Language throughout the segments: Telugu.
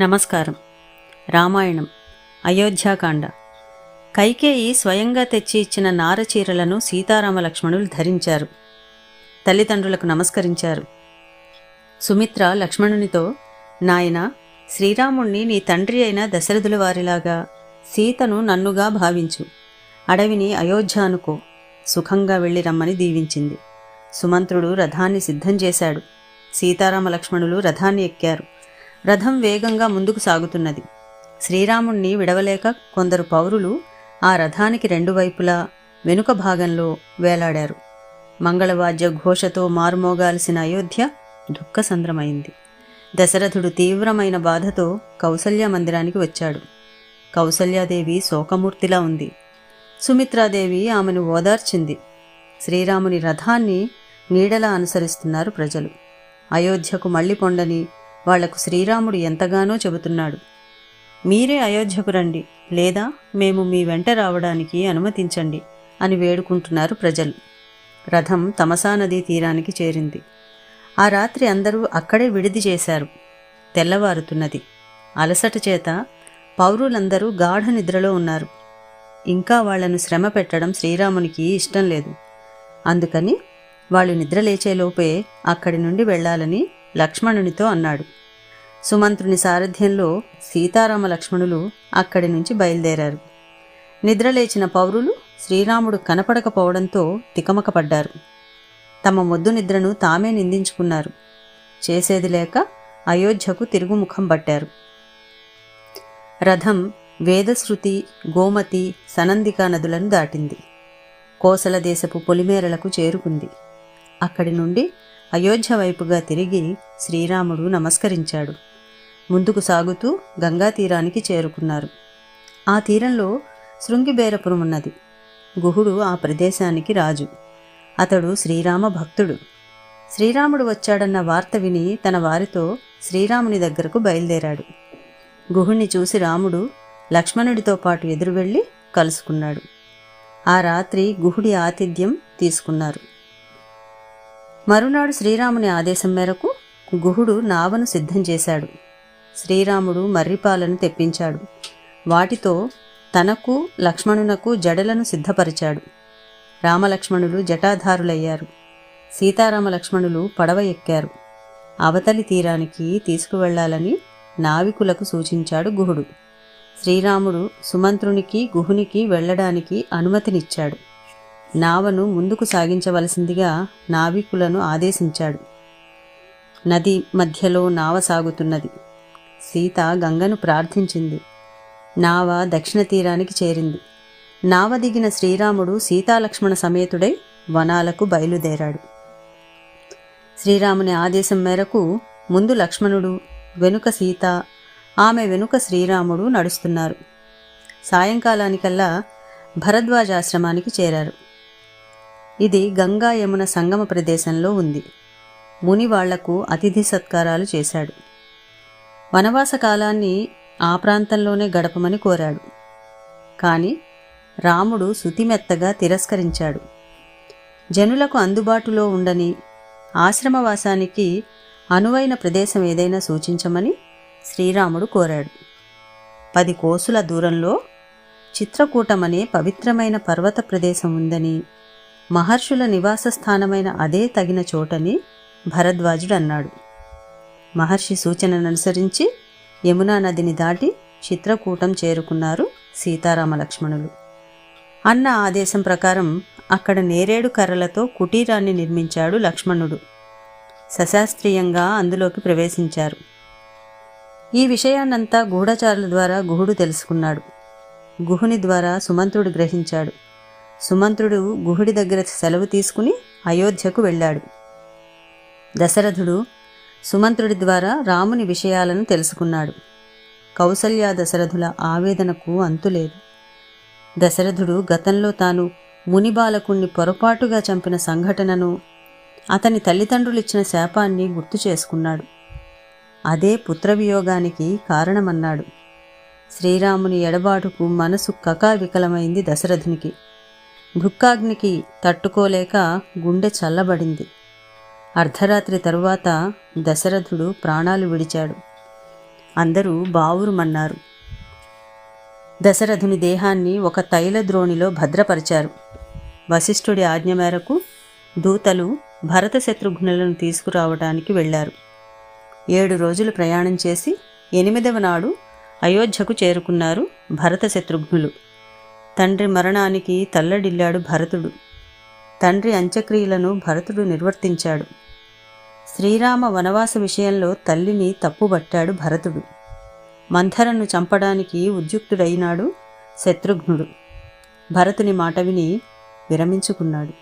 నమస్కారం. రామాయణం అయోధ్యాకాండ. కైకేయి స్వయంగా తెచ్చి ఇచ్చిన నారచీరలను సీతారామ లక్ష్మణులు ధరించారు. తల్లిదండ్రులకు నమస్కరించారు. సుమిత్ర లక్ష్మణునితో నాయన శ్రీరాముణ్ణి నీ తండ్రి అయిన దశరథుల వారిలాగా సీతను నన్నుగా భావించు. అడవిని అయోధ్య అనుకో. సుఖంగా వెళ్ళి రమ్మని దీవించింది. సుమంత్రుడు రథాన్ని సిద్ధం చేశాడు. సీతారామ లక్ష్మణులు రథాన్ని ఎక్కారు. రథం వేగంగా ముందుకు సాగుతున్నది. శ్రీరాముణ్ణి విడవలేక కొందరు పౌరులు ఆ రథానికి రెండు వైపులా వెనుక భాగంలో వేలాడారు. మంగళవాద్య ఘోషతో మారుమోగాల్సిన అయోధ్య దుఃఖసంద్రమైంది. దశరథుడు తీవ్రమైన బాధతో కౌసల్య మందిరానికి వచ్చాడు. కౌసల్యాదేవి శోకమూర్తిలా ఉంది. సుమిత్రాదేవి ఆమెను ఓదార్చింది. శ్రీరాముని రథాన్ని నీడలా అనుసరిస్తున్నారు ప్రజలు. అయోధ్యకు మళ్ళీ పొండని వాళ్ళకు శ్రీరాముడు ఎంతగానో చెబుతున్నాడు. మీరే అయోధ్యకు రండి లేదా మేము మీ వెంట రావడానికి అనుమతించండి అని వేడుకుంటున్నారు ప్రజలు. రథం తమసా నదీ తీరానికి చేరింది. ఆ రాత్రి అందరూ అక్కడే విడిది చేశారు తెల్లవారుతున్నది. అలసట చేత పౌరులందరూ గాఢ నిద్రలో ఉన్నారు. ఇంకా వాళ్ళను శ్రమ పెట్టడం శ్రీరామునికి ఇష్టం లేదు. అందుకని వాళ్ళు నిద్రలేచేలోపే అక్కడి నుండి వెళ్ళాలని లక్ష్మణునితో అన్నాడు. సుమంత్రుని సారథ్యంలో సీతారామ లక్ష్మణులు అక్కడి నుంచి బయలుదేరారు. నిద్రలేచిన పౌరులు శ్రీరాముడు కనపడకపోవడంతో తికమకపడ్డారు. తమ మొద్దు నిద్రను తామే నిందించుకున్నారు. చేసేది లేక అయోధ్యకు తిరుగుముఖం పట్టారు. రథం వేదశ్రుతి గోమతి సనందికా నదులను దాటింది. కోసల దేశపు పొలిమేరలకు చేరుకుంది. అక్కడి నుండి అయోధ్య వైపుగా తిరిగి శ్రీరాముడు నమస్కరించాడు. ముందుకు సాగుతూ గంగా తీరానికి చేరుకున్నారు. ఆ తీరంలో శృంగిబేరపురం ఉన్నది. గుహుడు ఆ ప్రదేశానికి రాజు. అతడు శ్రీరామ భక్తుడు. శ్రీరాముడు వచ్చాడన్న వార్త విని తన వారితో శ్రీరాముని దగ్గరకు బయలుదేరాడు. గుహుణ్ణి చూసి రాముడు లక్ష్మణుడితో పాటు ఎదురు వెళ్ళి కలుసుకున్నాడు. ఆ రాత్రి గుహుడి ఆతిథ్యం తీసుకున్నారు. మరునాడు శ్రీరాముని ఆదేశం మేరకు గుహుడు నావను సిద్ధం చేశాడు. శ్రీరాముడు మర్రిపాలను తెప్పించాడు. వాటితో తనకు లక్ష్మణునకు జడలను సిద్ధపరిచాడు. రామలక్ష్మణులు జటాధారులయ్యారు. సీతారామ లక్ష్మణులు పడవ ఎక్కారు. అవతలి తీరానికి తీసుకువెళ్ళాలని నావికులకు సూచించాడు గుహుడు. శ్రీరాముడు సుమంత్రునికి గుహునికి వెళ్ళడానికి అనుమతినిచ్చాడు. నావను ముందుకు సాగించవలసిందిగా నావికులను ఆదేశించాడు. నది మధ్యలో నావ సాగుతున్నది. సీత గంగను ప్రార్థించింది. నావ దక్షిణ తీరానికి చేరింది. నావ దిగిన శ్రీరాముడు సీతాలక్ష్మణ సమేతుడై వనాలకు బయలుదేరాడు. శ్రీరాముని ఆదేశం మేరకు ముందు లక్ష్మణుడు వెనుక సీత ఆమె వెనుక శ్రీరాముడు నడుస్తున్నారు. సాయంకాలానికల్లా భరద్వాజాశ్రమానికి చేరారు. ఇది గంగా యమున సంగమ ప్రదేశంలో ఉంది. ముని వాళ్ళకు అతిథి సత్కారాలు చేశాడు. వనవాస కాలాన్ని ఆ ప్రాంతంలోనే గడపమని కోరాడు. కానీ రాముడు శుతిమెత్తగా తిరస్కరించాడు. జనులకు అందుబాటులో ఉండని ఆశ్రమవాసానికి అనువైన ప్రదేశం ఏదైనా సూచించమని శ్రీరాముడు కోరాడు. పది కోసుల దూరంలో చిత్రకూటమనే పవిత్రమైన పర్వత ప్రదేశం ఉందని మహర్షుల నివాస స్థానమైన అదే తగిన చోటని భరద్వాజుడు అన్నాడు మహర్షి సూచనను అనుసరించి యమునా నదిని దాటి చిత్రకూటం చేరుకున్నారు సీతారామ లక్ష్మణులు అన్న ఆదేశం ప్రకారం అక్కడ నేరేడు కర్రలతో కుటీరాన్ని నిర్మించాడు లక్ష్మణుడు. సశాస్త్రీయంగా అందులోకి ప్రవేశించారు. ఈ విషయాన్నంతా గూఢచారుల ద్వారా గుహుడు తెలుసుకున్నాడు. గుహుని ద్వారా సుమంత్రుడు గ్రహించాడు. సుమంత్రుడు గుహుడి దగ్గర సెలవు తీసుకుని అయోధ్యకు వెళ్ళాడు. దశరథుడు సుమంత్రుడి ద్వారా రాముని విషయాలను తెలుసుకున్నాడు. కౌసల్య దశరథుల ఆవేదనకు అంతులేదు దశరథుడు గతంలో తాను మునిబాలకుణ్ణి పొరపాటుగా చంపిన సంఘటనను అతని తల్లిదండ్రులిచ్చిన శాపాన్ని గుర్తు చేసుకున్నాడు. అదే పుత్రవియోగానికి కారణమన్నాడు. శ్రీరాముని ఎడబాటుకు మనసు కకావికలమైంది దశరథునికి. భుక్కాగ్నికి తట్టుకోలేక గుండె చల్లబడింది. అర్ధరాత్రి తరువాత దశరథుడు ప్రాణాలు విడిచాడు. అందరూ బావురుమన్నారు. దశరథుని దేహాన్ని ఒక తైల ద్రోణిలో భద్రపరిచారు. వశిష్ఠుడి ఆజ్ఞ మేరకు దూతలు భరత శత్రుఘ్నులను తీసుకురావడానికి వెళ్ళారు. ఏడు రోజులు ప్రయాణం చేసి ఎనిమిదవ నాడు అయోధ్యకు చేరుకున్నారు భరత శత్రుఘ్నులు. తండ్రి మరణానికి తల్లడిల్లాడు భరతుడు. తండ్రి అంత్యక్రియలను భరతుడు నిర్వర్తించాడు. శ్రీరామ వనవాస విషయంలో తల్లిని తప్పుబట్టాడు భరతుడు. మంథరను చంపడానికి ఉద్యుక్తుడైనాడు శత్రుఘ్నుడు. భరతుని మాట విని విరమించుకున్నాడు.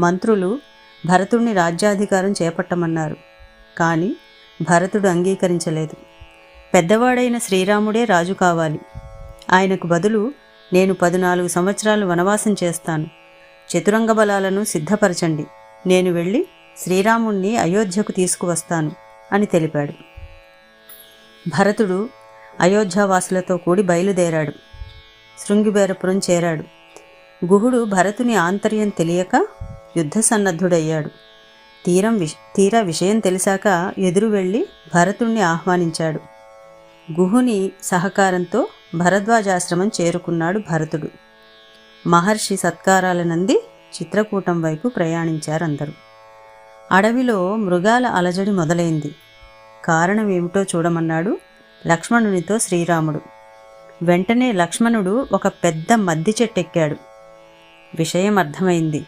మంత్రులు భరతుడిని రాజ్యాధికారం చేపట్టమన్నారు. కానీ భరతుడు అంగీకరించలేదు. పెద్దవాడైన శ్రీరాముడే రాజు కావాలి. ఆయనకు బదులు నేను పద్నాలుగు సంవత్సరాలు వనవాసం చేస్తాను. చతురంగ బలాలను సిద్ధపరచండి. నేను వెళ్ళి శ్రీరాముణ్ణి అయోధ్యకు తీసుకువస్తాను అని తెలిపాడు. భరతుడు అయోధ్యావాసులతో కూడి బయలుదేరాడు. శృంగిబేరపురం చేరాడు. గుహుడు భరతుని ఆంతర్యం తెలియక యుద్ధ సన్నద్ధుడయ్యాడు తీరం విష తీర విషయం తెలిసాక ఎదురు వెళ్ళి భరతుణ్ణి ఆహ్వానించాడు. గుహుని సహకారంతో భరద్వాజాశ్రమం చేరుకున్నాడు భరతుడు. మహర్షి సత్కారాలనంది చిత్రకూటం వైపు ప్రయాణించారందరూ. అడవిలో మృగాల అలజడి మొదలైంది. కారణం ఏమిటో చూడమన్నాడు లక్ష్మణునితో శ్రీరాముడు. వెంటనే లక్ష్మణుడు ఒక పెద్ద మద్ది చెట్టెక్కాడు. విషయం అర్థమైంది.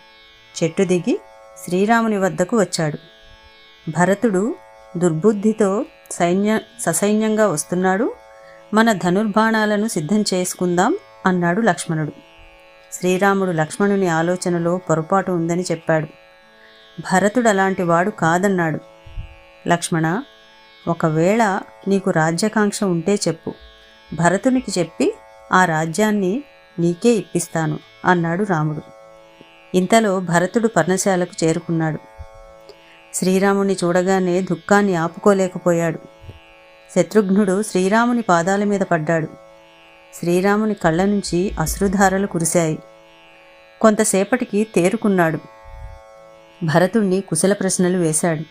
చెట్టు దిగి శ్రీరాముని వద్దకు వచ్చాడు. భరతుడు దుర్బుద్ధితో సైన్య ససైన్యంగా వస్తున్నాడు. మన ధనుర్బాణాలను సిద్ధం చేసుకుందాం అన్నాడు లక్ష్మణుడు. శ్రీరాముడు లక్ష్మణుని ఆలోచనలో పొరపాటు ఉందని చెప్పాడు. భరతుడు అలాంటి వాడు కాదన్నాడు. లక్ష్మణ ఒకవేళ నీకు రాజ్యాకాంక్ష ఉంటే చెప్పు. భరతునికి చెప్పి ఆ రాజ్యాన్ని నీకే ఇప్పిస్తాను అన్నాడు రాముడు. ఇంతలో భరతుడు పర్ణశాలకు చేరుకున్నాడు. శ్రీరాముని చూడగానే దుఃఖాన్ని ఆపుకోలేకపోయాడు. శత్రుఘ్నుడు శ్రీరాముని పాదాల మీద పడ్డాడు. శ్రీరాముని కళ్ళ నుంచి అశ్రుధారలు కురిశాయి. కొంతసేపటికి తేరుకున్నాడు. భరతుణ్ణి కుశల ప్రశ్నలు వేశాడు.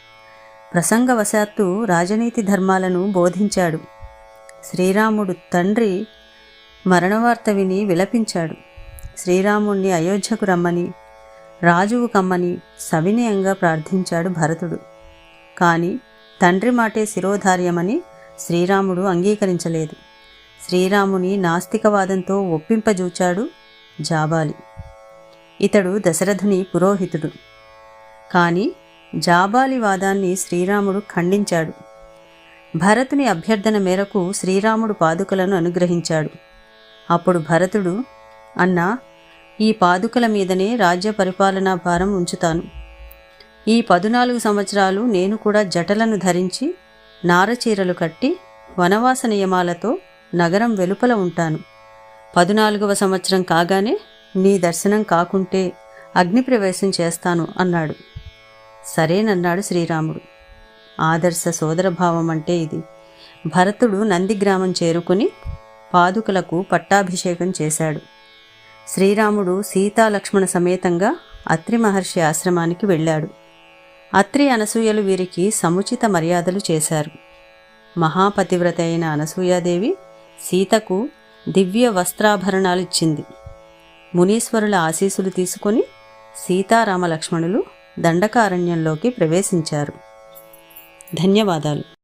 ప్రసంగవశాత్తు రాజనీతి ధర్మాలను బోధించాడు. శ్రీరాముడు తండ్రి మరణవార్త విని విలపించాడు. శ్రీరాముణ్ణి అయోధ్యకు రమ్మని రాజువు కమ్మని సవినయంగా ప్రార్థించాడు భరతుడు. కానీ తండ్రి మాటే శిరోధార్యమని శ్రీరాముడు అంగీకరించలేదు. శ్రీరాముని నాస్తికవాదంతో ఒప్పింపజూచాడు జాబాలి. ఇతడు దశరథుని పురోహితుడు. కానీ జాబాలి వాదాన్ని శ్రీరాముడు ఖండించాడు. భరతుని అభ్యర్థన మేరకు శ్రీరాముడు పాదుకలను అనుగ్రహించాడు. అప్పుడు భరతుడు అన్నా ఈ పాదుకల మీదనే రాజ్య పరిపాలనా భారం ఉంచుతాను. ఈ పదునాలుగు సంవత్సరాలు నేను కూడా జటలను ధరించి నారచీరలు కట్టి వనవాస నియమాలతో నగరం వెలుపల ఉంటాను. పదునాలుగవ సంవత్సరం కాగానే నీ దర్శనం కాకుంటే అగ్నిప్రవేశం చేస్తాను అన్నాడు. సరేనన్నాడు శ్రీరాముడు. ఆదర్శ సోదరభావం అంటే ఇది. భరతుడు నందిగ్రామం చేరుకుని పాదుకలకు పట్టాభిషేకం చేశాడు. శ్రీరాముడు సీతాలక్ష్మణ సమేతంగా అత్రి మహర్షి ఆశ్రమానికి వెళ్ళాడు. అత్రి అనసూయలు వీరికి సముచిత మర్యాదలు చేశారు. మహాపతివ్రత అయిన అనసూయాదేవి సీతకు దివ్య వస్త్రాభరణాలు ఇచ్చింది. మునీశ్వరుల ఆశీసులు తీసుకొని సీతారామ లక్ష్మణులు దండకారణ్యంలోకి ప్రవేశించారు. ధన్యవాదాలు.